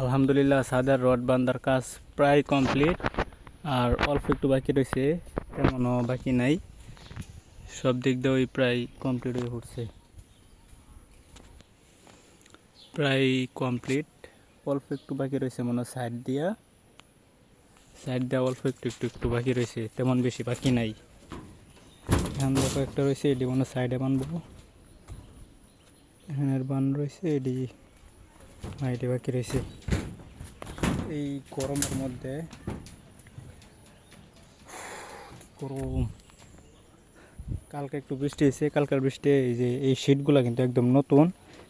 আলহামদুলিল্লাহ, সাদের রড বান্ধার কাজ প্রায় কমপ্লিট। আর অল্প একটু বাকি রয়েছে তেমনও বাকি নাই। সব দিক দিয়েই প্রায় কমপ্লিট হয়ে উঠছে। প্রায় কমপ্লিট। অল্প একটু বাকি রয়েছে, মনে সাইড দিয়া। সাইড দেওয়া অল্প একটু একটু একটু বাকি রয়েছে, তেমন বেশি বাকি নাই। এখান দেখো একটা রয়েছে, এটি মনে সাইডে বানবো এখানের বান রয়েছে, এটি সাইডে বাকি রয়েছে। এই গরমের মধ্যে গরম কালকে একটু বৃষ্টি হয়েছে, কালকার বৃষ্টি, এই যে এই শীটগুলো কিন্তু একদম নতুন।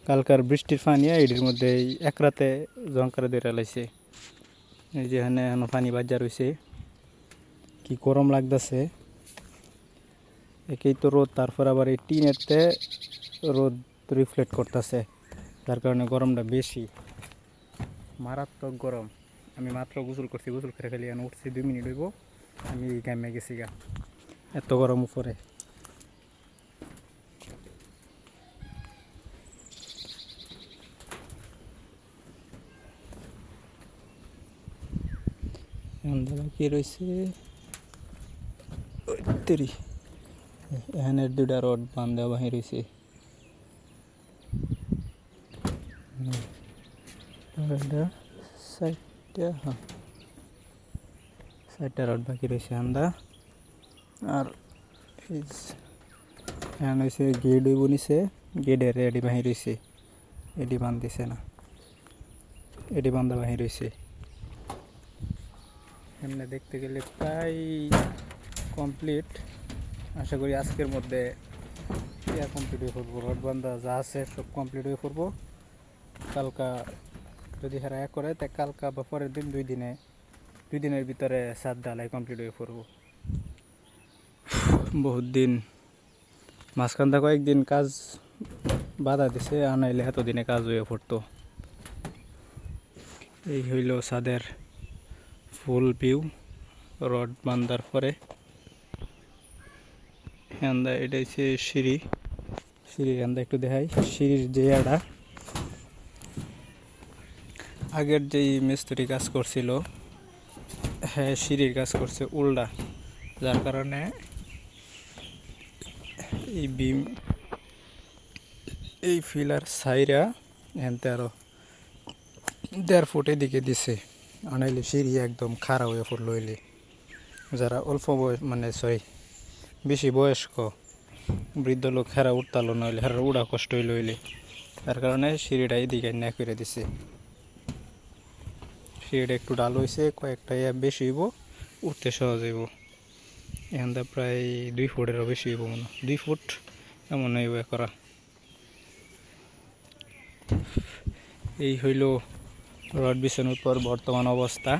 কালকার বৃষ্টির পানি এটির মধ্যে এক রাতে জঙ্কারে দিয়ে লাইছে। এই যে এখানে এখনও পানি বাজা রয়েছে কি গরম লাগতেছে। একেই তো রোদ, তারপর আবার এই টিনেরতে রোদ রিফ্লেক্ট করতেছে। যার কারণে গরমটা বেশি। মারাত্মক গরম। আমি মাত্র গোসল করছি, গোসল করে খালি এখন উঠছি, দুই মিনিট হইব, আমি গামে গেছি গা। এত গরম উপরে। কি রয়েছে? এখানের দুটা রড বান্ধা বাহির রয়েছে সাইডটা হ্যাঁ। সাইডটা রড বাকি রয়েছে আন্দা আর এখানে হয়েছে গেট হইব নিছে গেটের এডি বাহির রয়েছে। এডি বান্ধিছে না। এডি বান্ধা বাহির রয়েছে। এমনি দেখতে গেলে প্রায় কমপ্লিট আশা করি আজকের মধ্যে ইয়া কমপ্লিট হয়ে পড়ব। রড বান্ধা যা আছে সব কমপ্লিট হয়ে পড়ব। কালকা যদি হেরা এক করে, তা কালকা বা পরের দিন দুই দিনে, দুই দিনের ভিতরে সাত ডালাই কমপ্লিট হয়ে পড়ব। বহুত দিন। মাঝখানটা কয়েকদিন কাজ বাধা দিছে আনাইলে এতদিনে কাজ হয়ে পড়তো। এই হইল সাদের ফুল ভিউ, রড বান্ধার পরে। হ্যান্দা এটা হচ্ছে সিঁড়ি। সিঁড়ির হ্যান্দা একটু দেখাই। সিঁড়ির যে আড়া আগের যেই মিস্ত্রি কাজ করছিল হ্যাঁ সিঁড়ির কাজ করছে উল্ডা যার কারণে এই বিম, এই ফিলার সাইরা এনতে আরও দেড় ফুট এদিকে দিছে। আনাইলে সিঁড়ি একদম খারাপ হয়ে ফুট লইলে যারা অল্প বয়স মানে সরি, বেশি বয়স্ক বৃদ্ধ লোক হেরা উঠতালো নইলে হেরা উড়া কষ্ট লইলে তার কারণে সিঁড়িটা এদিকে না করে দিছে। সিঁড়িটা একটু ডাল হয়েছে কয়েকটা ইয়া বেশি হইব, উঠতে সহজ হইব। এখানটা প্রায় দুই ফুটেরও বেশি হইব মনে দুই ফুট এমন হইব করা এই হইল রড বিছানোর পর বর্তমান অবস্থা।